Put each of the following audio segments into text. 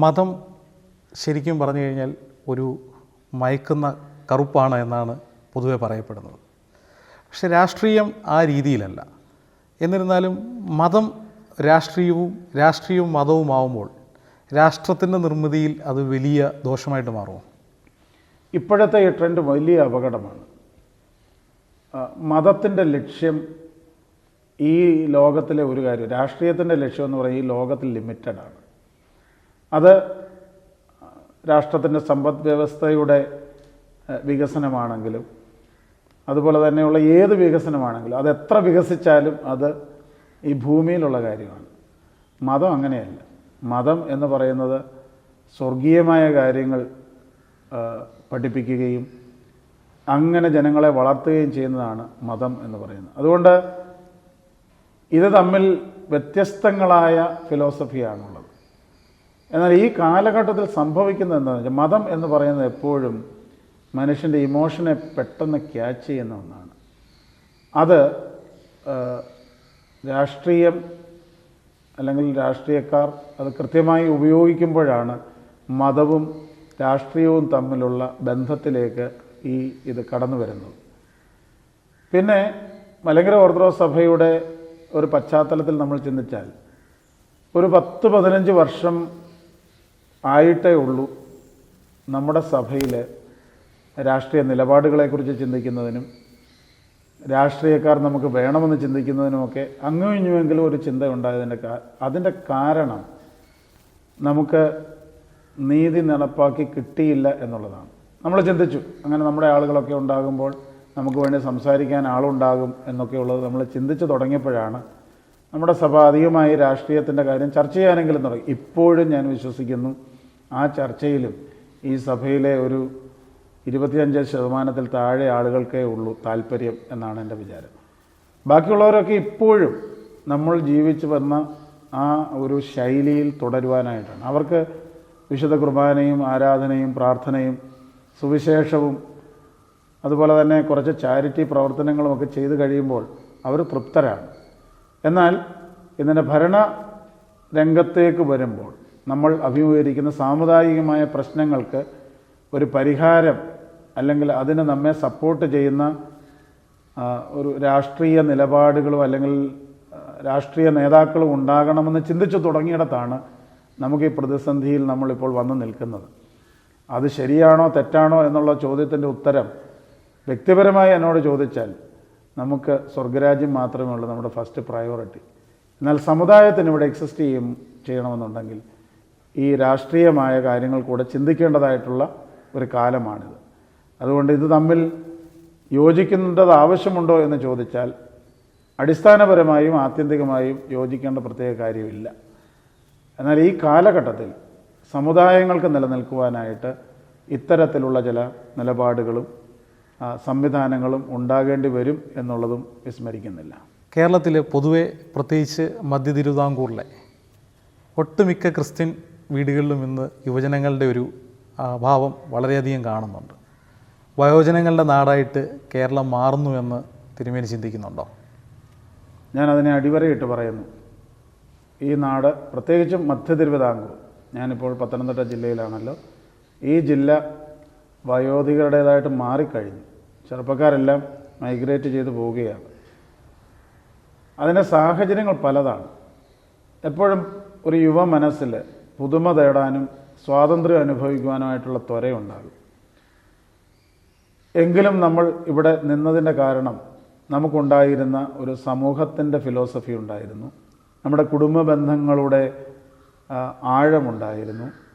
മതം ശരിക്കും പറഞ്ഞു കഴിഞ്ഞാൽ ഒരു മയക്കുന്ന കറുപ്പാണ് എന്നാണ് പൊതുവെ പറയപ്പെടുന്നത്. പക്ഷെ രാഷ്ട്രീയം ആ രീതിയിലല്ല. എന്നിരുന്നാലും മതം രാഷ്ട്രീയവും രാഷ്ട്രീയവും മതവുമാവുമ്പോൾ രാഷ്ട്രത്തിന്റെ നിർമ്മിതിയിൽ അത് വലിയ ദോഷമായിട്ട് മാറുമോ? ഇപ്പോഴത്തെ ഈ ട്രെൻഡ് വലിയ അപകടമാണ്. മതത്തിന്റെ ലക്ഷ്യം ഈ ലോകത്തിലെ ഒരു കാര്യം. രാഷ്ട്രീയത്തിന്റെ ലക്ഷ്യം എന്ന് പറയുന്നത് ഈ ലോകത്തിൽ ലിമിറ്റഡാണ് അത് രാഷ്ട്രത്തിന്റെ സമ്പദ് വ്യവസ്ഥയുടെ വികസനമാണെങ്കിലും അതുപോലെ തന്നെയുള്ള ഏത് വികസനമാണെങ്കിലും അത് എത്ര വികസിച്ചാലും അത് ഈ ഭൂമിയിലുള്ള കാര്യമാണ്. മതം അങ്ങനെയല്ല. മതം എന്ന് പറയുന്നത് സ്വർഗീയമായ കാര്യങ്ങൾ പഠിപ്പിക്കുകയും അങ്ങനെ ജനങ്ങളെ വളർത്തുകയും ചെയ്യുന്നതാണ് മതം എന്ന് പറയുന്നത്. അതുകൊണ്ട് ഇത് തമ്മിൽ വ്യത്യസ്തങ്ങളായ ഫിലോസഫിയാണുള്ളത്. എന്നാൽ ഈ കാലഘട്ടത്തിൽ സംഭവിക്കുന്നത് എന്താണെന്ന് വെച്ചാൽ മതം എന്ന് പറയുന്നത് എപ്പോഴും മനുഷ്യന്റെ ഇമോഷനെ പെട്ടെന്ന് ക്യാച്ച് ചെയ്യുന്ന ഒന്നാണ്. അത് രാഷ്ട്രീയം അല്ലെങ്കിൽ രാഷ്ട്രീയക്കാർ അത് കൃത്യമായി ഉപയോഗിക്കുമ്പോഴാണ് മതവും രാഷ്ട്രീയവും തമ്മിലുള്ള ബന്ധത്തിലേക്ക് ഈ ഇത് കടന്നു വരുന്നത്. പിന്നെ മലങ്കര ഓർത്തഡോക്സ് സഭയുടെ ഒരു പശ്ചാത്തലത്തിൽ നമ്മൾ ചിന്തിച്ചാൽ ഒരു പത്ത് പതിനഞ്ച് വർഷം ആയിട്ടേ ഉള്ളൂ നമ്മുടെ സഭയിൽ രാഷ്ട്രീയ നിലപാടുകളെക്കുറിച്ച് ചിന്തിക്കുന്നതിനും രാഷ്ട്രീയക്കാർ നമുക്ക് വേണമെന്ന് ചിന്തിക്കുന്നതിനുമൊക്കെ അങ്ങും ഇങ്ങുമെങ്കിലും ഒരു ചിന്ത ഉണ്ടായതിന്റെ അതിന്റെ കാരണം നമുക്ക് നീതി നടപ്പാക്കി കിട്ടിയില്ല എന്നുള്ളതാണ്. നമ്മൾ ചിന്തിച്ചു അങ്ങനെ നമ്മുടെ ആളുകളൊക്കെ ഉണ്ടാകുമ്പോൾ നമുക്ക് വേണ്ടി സംസാരിക്കാൻ ആളുണ്ടാകും എന്നൊക്കെയുള്ളത് നമ്മൾ ചിന്തിച്ച് തുടങ്ങിയപ്പോഴാണ് നമ്മുടെ സഭ അധികമായി രാഷ്ട്രീയത്തിന്റെ കാര്യം ചർച്ച ചെയ്യാനെങ്കിലും തുടങ്ങി. ഇപ്പോഴും ഞാൻ വിശ്വസിക്കുന്നു ആ ചർച്ചയിലും ഈ സഭയിലെ ഒരു ഇരുപത്തിയഞ്ച് ശതമാനത്തിൽ താഴെ ആളുകൾക്കേ ഉള്ളൂ താല്പര്യം എന്നാണ് എന്റെ വിചാരം. ബാക്കിയുള്ളവരൊക്കെ ഇപ്പോഴും നമ്മൾ ജീവിച്ചു വന്ന ആ ഒരു ശൈലിയിൽ തുടരുവാനായിട്ടാണ്. അവർക്ക് വിശുദ്ധ കുർബാനയും ആരാധനയും പ്രാർത്ഥനയും സുവിശേഷവും അതുപോലെ തന്നെ കുറച്ച് ചാരിറ്റി പ്രവർത്തനങ്ങളുമൊക്കെ ചെയ്തു കഴിയുമ്പോൾ അവർ തൃപ്തരാണ്. എന്നാൽ ഇതിന്റെ ഭരണ രംഗത്തേക്ക് വരുമ്പോൾ നമ്മൾ അഭിമുഖീകരിക്കുന്ന സാമുദായികമായ പ്രശ്നങ്ങൾക്ക് ഒരു പരിഹാരം അല്ലെങ്കിൽ അതിന് നമ്മെ സപ്പോർട്ട് ചെയ്യുന്ന ഒരു രാഷ്ട്രീയ നിലപാടുകളോ അല്ലെങ്കിൽ രാഷ്ട്രീയ നേതാക്കളും ഉണ്ടാകണമെന്ന് ചിന്തിച്ചു തുടങ്ങിയിടത്താണ് നമുക്ക് ഈ പ്രതിസന്ധിയിൽ നമ്മളിപ്പോൾ വന്നു നിൽക്കുന്നത്. അത് ശരിയാണോ തെറ്റാണോ എന്നുള്ള ചോദ്യത്തിന്റെ ഉത്തരം വ്യക്തിപരമായി എന്നോട് ചോദിച്ചാൽ നമുക്ക് സ്വർഗരാജ്യം മാത്രമേ ഉള്ളൂ നമ്മുടെ ഫസ്റ്റ് പ്രയോറിറ്റി എന്നാൽ സമുദായത്തിന് ഇവിടെ എക്സിസ്റ്റ് ചെയ്യും ചെയ്യണമെന്നുണ്ടെങ്കിൽ ഈ രാഷ്ട്രീയമായ കാര്യങ്ങൾ കൂടെ ചിന്തിക്കേണ്ടതായിട്ടുള്ള ഒരു കാലമാണിത്. അതുകൊണ്ട് ഇത് തമ്മിൽ യോജിക്കേണ്ടത് ആവശ്യമുണ്ടോ എന്ന് ചോദിച്ചാൽ അടിസ്ഥാനപരമായും ആത്യന്തികമായും യോജിക്കേണ്ട പ്രത്യേക കാര്യമില്ല. എന്നാൽ ഈ കാലഘട്ടത്തിൽ സമുദായങ്ങൾക്ക് നിലനിൽക്കുവാനായിട്ട് ഇത്തരത്തിലുള്ള ചില നിലപാടുകളും സംവിധാനങ്ങളും ഉണ്ടാകേണ്ടി വരും എന്നുള്ളതും വിസ്മരിക്കുന്നില്ല. കേരളത്തിൽ പൊതുവെ പ്രത്യേകിച്ച് മധ്യ തിരുവിതാംകൂറിലെ ഒട്ടുമിക്ക ക്രിസ്ത്യൻ വീടുകളിലും ഇന്ന് യുവജനങ്ങളുടെ ഒരു അഭാവം വളരെയധികം കാണുന്നുണ്ട്. വയോജനങ്ങളുടെ നാടായിട്ട് കേരളം മാറുന്നു എന്ന് തിരുമേനി ചിന്തിക്കുന്നുണ്ടോ? ഞാനതിനെ അടിവരയിട്ട് പറയുന്നു. ഈ നാട് പ്രത്യേകിച്ചും മധ്യ തിരുവിതാംകൂർ ഞാനിപ്പോൾ പത്തനംതിട്ട ജില്ലയിലാണല്ലോ ഈ ജില്ല വയോധികരുടേതായിട്ട് മാറിക്കഴിഞ്ഞു. ചെറുപ്പക്കാരെല്ലാം മൈഗ്രേറ്റ് ചെയ്ത് പോവുകയാണ്. അതിന്റെ സാഹചര്യങ്ങൾ പലതാണ്. എപ്പോഴും ഒരു യുവ മനസ്സിൽ പുതുമ തേടാനും സ്വാതന്ത്ര്യം അനുഭവിക്കുവാനുമായിട്ടുള്ള ത്വരയുണ്ടാകും. എങ്കിലും നമ്മൾ ഇവിടെ നിന്നതിന്റെ കാരണം നമുക്കുണ്ടായിരുന്ന ഒരു സമൂഹത്തിന്റെ ഫിലോസഫി ഉണ്ടായിരുന്നു. നമ്മുടെ കുടുംബ ബന്ധങ്ങളുടെ ആഴമുണ്ടായിരുന്നു.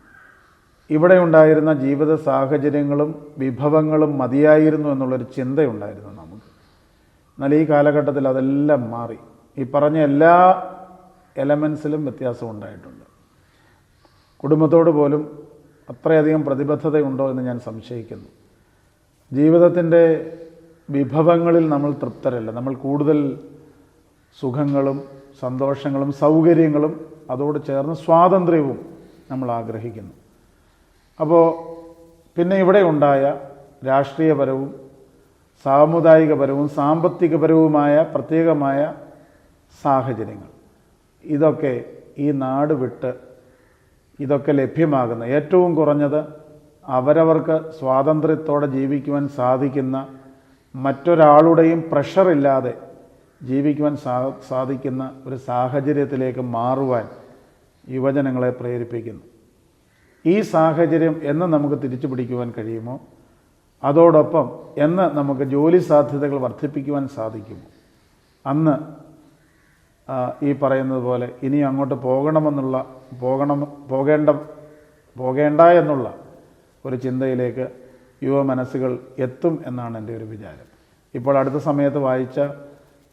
ഇവിടെ ഉണ്ടായിരുന്ന ജീവിത സാഹചര്യങ്ങളും വിഭവങ്ങളും മതിയായിരുന്നു എന്നുള്ളൊരു ചിന്തയുണ്ടായിരുന്നു നമുക്ക്. എന്നാൽ ഈ കാലഘട്ടത്തിൽ അതെല്ലാം മാറി. ഈ പറഞ്ഞ എല്ലാ എലമെൻസിലും വ്യത്യാസം ഉണ്ടായിട്ടുണ്ട്. കുടുംബത്തോട് പോലും അത്രയധികം പ്രതിബദ്ധതയുണ്ടോ എന്ന് ഞാൻ സംശയിക്കുന്നു. ജീവിതത്തിന്റെ വിഭവങ്ങളിൽ നമ്മൾ തൃപ്തരല്ല. നമ്മൾ കൂടുതൽ സുഖങ്ങളും സന്തോഷങ്ങളും സൗകര്യങ്ങളും അതോട് ചേർന്ന് സ്വാതന്ത്ര്യവും നമ്മൾ ആഗ്രഹിക്കുന്നു. അപ്പോൾ പിന്നെ ഇവിടെ ഉണ്ടായ രാഷ്ട്രീയപരവും സാമുദായികപരവും സാമ്പത്തികപരവുമായ പ്രത്യേകമായ സാഹചര്യങ്ങൾ. ഇതൊക്കെ ഈ നാട് വിട്ട് ഇതൊക്കെ ലഭ്യമാകുന്ന ഏറ്റവും കുറഞ്ഞത് അവരവർക്ക് സ്വാതന്ത്ര്യത്തോടെ ജീവിക്കുവാൻ സാധിക്കുന്ന മറ്റൊരാളുടെയും പ്രഷറില്ലാതെ ജീവിക്കുവാൻ സാ സാധിക്കുന്ന ഒരു സാഹചര്യത്തിലേക്ക് മാറുവാൻ യുവജനങ്ങളെ പ്രേരിപ്പിക്കുന്നു. ഈ സാഹചര്യം എന്ന് നമുക്ക് തിരിച്ചു പിടിക്കുവാൻ കഴിയുമോ? അതോടൊപ്പം എന്ന് നമുക്ക് ജോലി സാധ്യതകൾ വർദ്ധിപ്പിക്കുവാൻ സാധിക്കുമോ? അന്ന് ഈ പറയുന്നത് പോലെ ഇനി അങ്ങോട്ട് പോകണമെന്നുള്ള പോകണം പോകേണ്ട പോകേണ്ട എന്നുള്ള ഒരു ചിന്തയിലേക്ക് യുവ മനസ്സുകൾ എത്തും എന്നാണ് എന്റെ ഒരു വിചാരം. ഇപ്പോൾ അടുത്ത സമയത്ത് വായിച്ച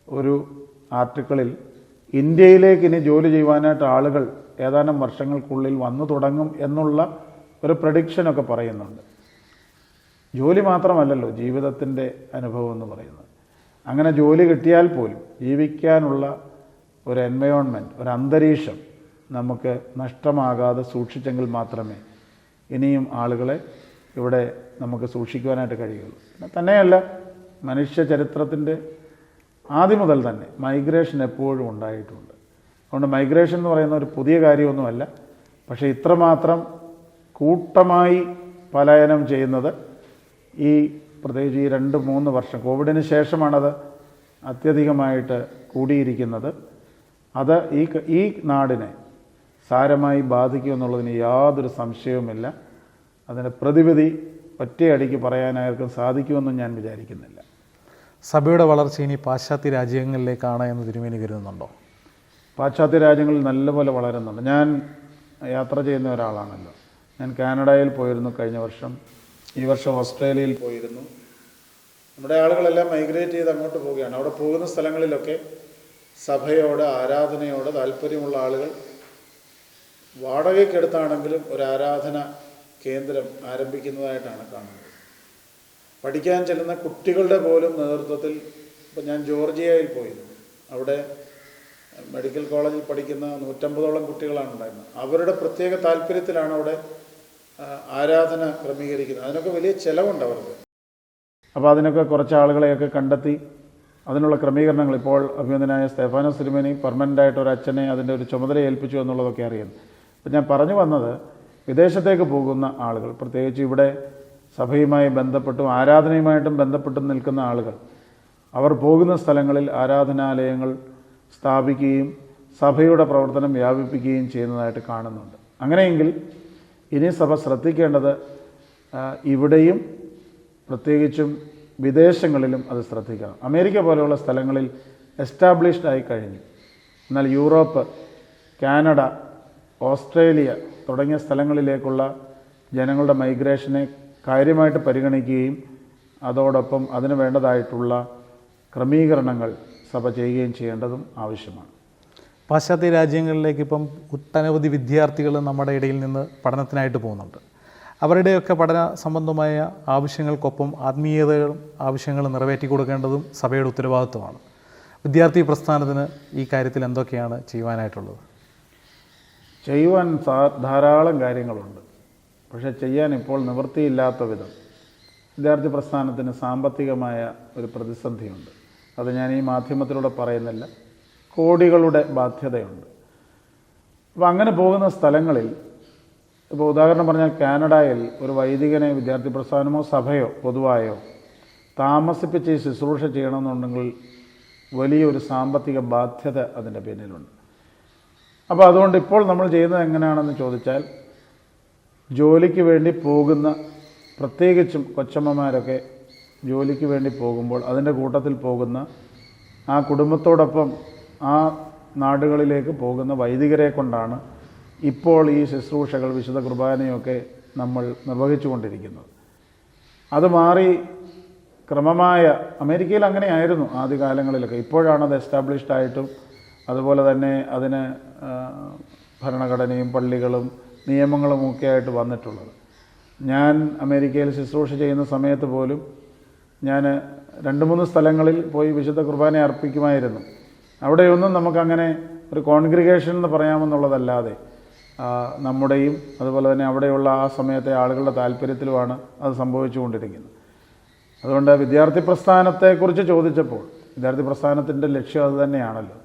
ഒരു ആർട്ടിക്കിളിൽ ഇന്ത്യയിലേക്ക് ഇനി ജോലി ചെയ്യുവാനായിട്ട് ആളുകൾ ഏതാനും വർഷങ്ങൾക്കുള്ളിൽ വന്നു തുടങ്ങും എന്നുള്ള ഒരു പ്രഡിക്ഷനൊക്കെ പറയുന്നുണ്ട്. ജോലി മാത്രമല്ലല്ലോ ജീവിതത്തിന്റെ അനുഭവം എന്ന് പറയുന്നത്. അങ്ങനെ ജോലി കിട്ടിയാൽ പോലും ജീവിക്കാനുള്ള ഒരു എൻവയോൺമെന്റ് ഒരു അന്തരീക്ഷം നമുക്ക് നഷ്ടമാകാതെ സൂക്ഷിച്ചെങ്കിൽ മാത്രമേ ഇനിയും ആളുകളെ ഇവിടെ നമുക്ക് സൂക്ഷിക്കുവാനായിട്ട് കഴിയുള്ളൂ. തന്നെയല്ല മനുഷ്യ ചരിത്രത്തിന്റെ ആദ്യം മുതൽ തന്നെ മൈഗ്രേഷൻ എപ്പോഴും ഉണ്ടായിട്ടുണ്ട്. അതുകൊണ്ട് മൈഗ്രേഷൻ എന്ന് പറയുന്ന ഒരു പുതിയ കാര്യമൊന്നുമല്ല. പക്ഷേ ഇത്രമാത്രം കൂട്ടമായി പലായനം ചെയ്യുന്നത് ഈ പ്രത്യേകിച്ച് ഈ രണ്ട് മൂന്ന് വർഷം കോവിഡിന് ശേഷമാണത് അത്യധികമായിട്ട് കൂടിയിരിക്കുന്നത്. അത് ഈ ഈ നാടിനെ സാരമായി ബാധിക്കുമെന്നുള്ളതിന് യാതൊരു സംശയവുമില്ല. അതിന്റെ പ്രതിവിധി ഒറ്റയടിക്ക് പറയാനായിരിക്കും സാധിക്കുമെന്നും ഞാൻ വിചാരിക്കുന്നില്ല. സഭയുടെ വളർച്ച ഇനി പാശ്ചാത്യ രാജ്യങ്ങളിലേക്കാണ് എന്ന് തിരുമേനി കരുതുന്നുണ്ടോ? പാശ്ചാത്യ രാജ്യങ്ങളിൽ നല്ലപോലെ വളരുന്നുണ്ട്. ഞാൻ യാത്ര ചെയ്യുന്ന ഒരാളാണല്ലോ. ഞാൻ കാനഡയിൽ പോയിരുന്നു കഴിഞ്ഞ വർഷം. ഈ വർഷം ഓസ്ട്രേലിയയിൽ പോയിരുന്നു. നമ്മുടെ ആളുകളെല്ലാം മൈഗ്രേറ്റ് ചെയ്ത് അങ്ങോട്ട് പോവുകയാണ്. അവിടെ പോകുന്ന സ്ഥലങ്ങളിലൊക്കെ സഭയോട് ആരാധനയോട് താല്പര്യമുള്ള ആളുകൾ വാടകയ്ക്കെടുത്താണെങ്കിലും ഒരു ആരാധന കേന്ദ്രം ആരംഭിക്കുന്നതായിട്ടാണ് കാണുന്നത്. പഠിക്കാൻ ചെല്ലുന്ന കുട്ടികളുടെ പോലും നേതൃത്വത്തിൽ ഇപ്പം ഞാൻ ജോർജിയയിൽ പോയിരുന്നു. അവിടെ മെഡിക്കൽ കോളേജിൽ പഠിക്കുന്ന നൂറ്റമ്പതോളം കുട്ടികളാണ് ഉണ്ടായിരുന്നത്. അവരുടെ പ്രത്യേക താല്പര്യത്തിലാണ് അവിടെ ആരാധന ക്രമീകരിക്കുന്നത്. അതിനൊക്കെ വലിയ ചിലവുണ്ട് അവർക്ക്. അപ്പോൾ അതിനൊക്കെ കുറച്ച് ആളുകളെയൊക്കെ കണ്ടെത്തി അതിനുള്ള ക്രമീകരണങ്ങൾ ഇപ്പോൾ അഭിനന്ദനായ സ്റ്റെഫാനോ സിനിമനി പെർമനന്റായിട്ട് ഒരു അച്ഛനെ അതിന്റെ ഒരു ചുമതല ഏൽപ്പിച്ചു എന്നുള്ളതൊക്കെ അറിയാം. അപ്പം ഞാൻ പറഞ്ഞു വന്നത് വിദേശത്തേക്ക് പോകുന്ന ആളുകൾ പ്രത്യേകിച്ച് ഇവിടെ സഭയുമായി ബന്ധപ്പെട്ടും ആരാധനയുമായിട്ടും ബന്ധപ്പെട്ടും നിൽക്കുന്ന ആളുകൾ അവർ പോകുന്ന സ്ഥലങ്ങളിൽ ആരാധനാലയങ്ങൾ സ്ഥാപിക്കുകയും സഭയുടെ പ്രവർത്തനം വ്യാപിപ്പിക്കുകയും ചെയ്യുന്നതായിട്ട് കാണുന്നുണ്ട്. അങ്ങനെയെങ്കിൽ ഇനി സഭ ശ്രദ്ധിക്കേണ്ടത് ഇവിടെയും പ്രത്യേകിച്ചും വിദേശങ്ങളിലും അത് ശ്രദ്ധിക്കണം. അമേരിക്ക പോലെയുള്ള സ്ഥലങ്ങളിൽ എസ്റ്റാബ്ലിഷ്ഡ് ആയി കഴിഞ്ഞു. എന്നാൽ യൂറോപ്പ് കാനഡ ഓസ്ട്രേലിയ തുടങ്ങിയ സ്ഥലങ്ങളിലേക്കുള്ള ജനങ്ങളുടെ മൈഗ്രേഷനെ കാര്യമായിട്ട് പരിഗണിക്കുകയും അതോടൊപ്പം അതിന് വേണ്ടതായിട്ടുള്ള ക്രമീകരണങ്ങൾ സഭ ചെയ്യുകയും ചെയ്യേണ്ടതും ആവശ്യമാണ്. പാശ്ചാത്യ രാജ്യങ്ങളിലേക്ക് ഇപ്പം ഒട്ടനവധി വിദ്യാർത്ഥികൾ നമ്മുടെ ഇടയിൽ നിന്ന് പഠനത്തിനായിട്ട് പോകുന്നുണ്ട്. അവരുടെയൊക്കെ പഠന സംബന്ധമായ ആവശ്യങ്ങൾക്കൊപ്പം ആത്മീയതകളും ആവശ്യങ്ങൾ നിറവേറ്റി കൊടുക്കേണ്ടതും സഭയുടെ ഉത്തരവാദിത്വമാണ്. വിദ്യാർത്ഥി പ്രസ്ഥാനത്തിന് ഈ കാര്യത്തിൽ എന്തൊക്കെയാണ് ചെയ്യുവാനായിട്ടുള്ളത്? ചെയ്യുവാൻ ധാരാളം കാര്യങ്ങളുണ്ട്. പക്ഷേ ചെയ്യാൻ ഇപ്പോൾ നിവൃത്തിയില്ലാത്ത വിധം വിദ്യാർത്ഥി പ്രസ്ഥാനത്തിന് സാമ്പത്തികമായ ഒരു പ്രതിസന്ധിയുണ്ട്. അത് ഞാൻ ഈ മാധ്യമത്തിലൂടെ പറയുന്നില്ല. കോടികളുടെ ബാധ്യതയുണ്ട്. അപ്പോൾ അങ്ങനെ പോകുന്ന സ്ഥലങ്ങളിൽ ഇപ്പോൾ ഉദാഹരണം പറഞ്ഞാൽ കാനഡയിൽ ഒരു വൈദികനെ വിദ്യാർത്ഥി പ്രസ്ഥാനമോ സഭയോ പൊതുവായോ താമസിപ്പിച്ച് ശുശ്രൂഷ ചെയ്യണമെന്നുണ്ടെങ്കിൽ വലിയൊരു സാമ്പത്തിക ബാധ്യത അതിന്റെ പിന്നിലുണ്ട്. അപ്പോൾ അതുകൊണ്ട് ഇപ്പോൾ നമ്മൾ ചെയ്യുന്നത് എങ്ങനെയാണെന്ന് ചോദിച്ചാൽ ജോലിക്ക് വേണ്ടി പോകുന്ന പ്രത്യേകിച്ചും കൊച്ചമ്മമാരൊക്കെ ജോലിക്ക് വേണ്ടി പോകുമ്പോൾ അതിന്റെ കൂട്ടത്തിൽ പോകുന്ന ആ കുടുംബത്തോടൊപ്പം ആ നാടുകളിലേക്ക് പോകുന്ന വൈദികരെ കൊണ്ടാണ് ഇപ്പോൾ ഈ ശുശ്രൂഷകൾ വിശുദ്ധ കുർബാനയൊക്കെ നമ്മൾ നിർവഹിച്ചു കൊണ്ടിരിക്കുന്നത് അത് മാറി ക്രമമായ അമേരിക്കയിൽ അങ്ങനെയായിരുന്നു ആദ്യകാലങ്ങളിലൊക്കെ. ഇപ്പോഴാണ് അത് എസ്റ്റാബ്ലിഷ്ഡ് ആയിട്ടും അതുപോലെ തന്നെ അതിന് ഭരണഘടനയും പള്ളികളും നിയമങ്ങളും ഒക്കെ ആയിട്ട് വന്നിട്ടുള്ളത്. ഞാൻ അമേരിക്കയിൽ ശുശ്രൂഷ ചെയ്യുന്ന സമയത്ത് പോലും ഞാൻ രണ്ട് മൂന്ന് സ്ഥലങ്ങളിൽ പോയി വിശുദ്ധ കുർബാന അർപ്പിക്കുമായിരുന്നു. അവിടെയൊന്നും നമുക്കങ്ങനെ ഒരു കോൺഗ്രിഗേഷൻ എന്ന് പറയാമെന്നുള്ളതല്ലാതെ നമ്മുടെയും അതുപോലെ തന്നെ അവിടെയുള്ള ആ സമയത്തെ ആളുകളുടെ താല്പര്യത്തിലുമാണ് അത് സംഭവിച്ചുകൊണ്ടിരിക്കുന്നത്. അതുകൊണ്ട് വിദ്യാർത്ഥി പ്രസ്ഥാനത്തെക്കുറിച്ച് ചോദിച്ചപ്പോൾ വിദ്യാർത്ഥി പ്രസ്ഥാനത്തിന്റെ ലക്ഷ്യം അത് തന്നെയാണല്ലോ.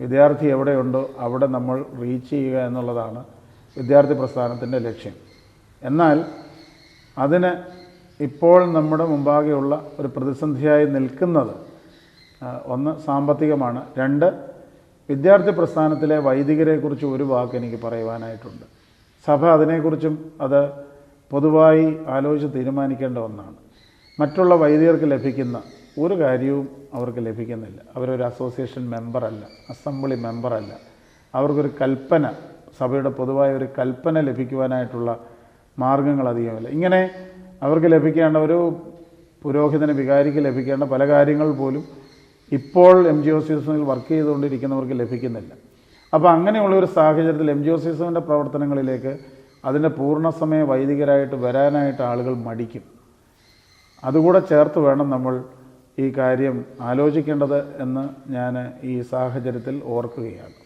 വിദ്യാർത്ഥി എവിടെയുണ്ടോ അവിടെ നമ്മൾ റീച്ച് ചെയ്യുക എന്നുള്ളതാണ് വിദ്യാർത്ഥി പ്രസ്ഥാനത്തിന്റെ ലക്ഷ്യം. എന്നാൽ അതിന് ഇപ്പോൾ നമ്മുടെ മുമ്പാകെയുള്ള ഒരു പ്രതിസന്ധിയായി നിൽക്കുന്നത് ഒന്ന് സാമ്പത്തികമാണ്. രണ്ട് വിദ്യാർത്ഥി പ്രസ്ഥാനത്തിലെ വൈദികരെക്കുറിച്ച് ഒരു വാക്ക് എനിക്ക് പറയുവാനായിട്ടുണ്ട്. സഭ അതിനെക്കുറിച്ചും അത് പൊതുവായി ആലോചിച്ച് തീരുമാനിക്കേണ്ട ഒന്നാണ്. മറ്റുള്ള വൈദികർക്ക് ലഭിക്കുന്ന ഒരു കാര്യവും അവർക്ക് ലഭിക്കുന്നില്ല. അവരൊരു അസോസിയേഷൻ മെമ്പറല്ല അസംബ്ലി മെമ്പറല്ല. അവർക്കൊരു കൽപ്പന സഭയുടെ പൊതുവായ ഒരു കൽപ്പന ലഭിക്കുവാനായിട്ടുള്ള മാർഗങ്ങൾ അധികമില്ല. ഇങ്ങനെ അവർക്ക് ലഭിക്കേണ്ട ഒരു പുരോഹിതന് വികാരിക്ക് ലഭിക്കേണ്ട പല കാര്യങ്ങൾ പോലും ഇപ്പോൾ എം ജി ഒ സി എസിൽ വർക്ക് ചെയ്തുകൊണ്ടിരിക്കുന്നവർക്ക് ലഭിക്കുന്നില്ല. അപ്പോൾ അങ്ങനെയുള്ള ഒരു സാഹചര്യത്തിൽ എം ജി ഒ സി എസിന്റെ പ്രവർത്തനങ്ങളിലേക്ക് അതിന്റെ പൂർണസമയ വൈദികരായിട്ട് വരാനായിട്ട് ആളുകൾ മടിക്കും. അതുകൂടെ ചേർത്ത് വേണം നമ്മൾ ഈ കാര്യം ആലോചിക്കേണ്ടത് എന്ന് ഞാൻ ഈ സാഹചര്യത്തിൽ ഓർക്കുകയാണ്.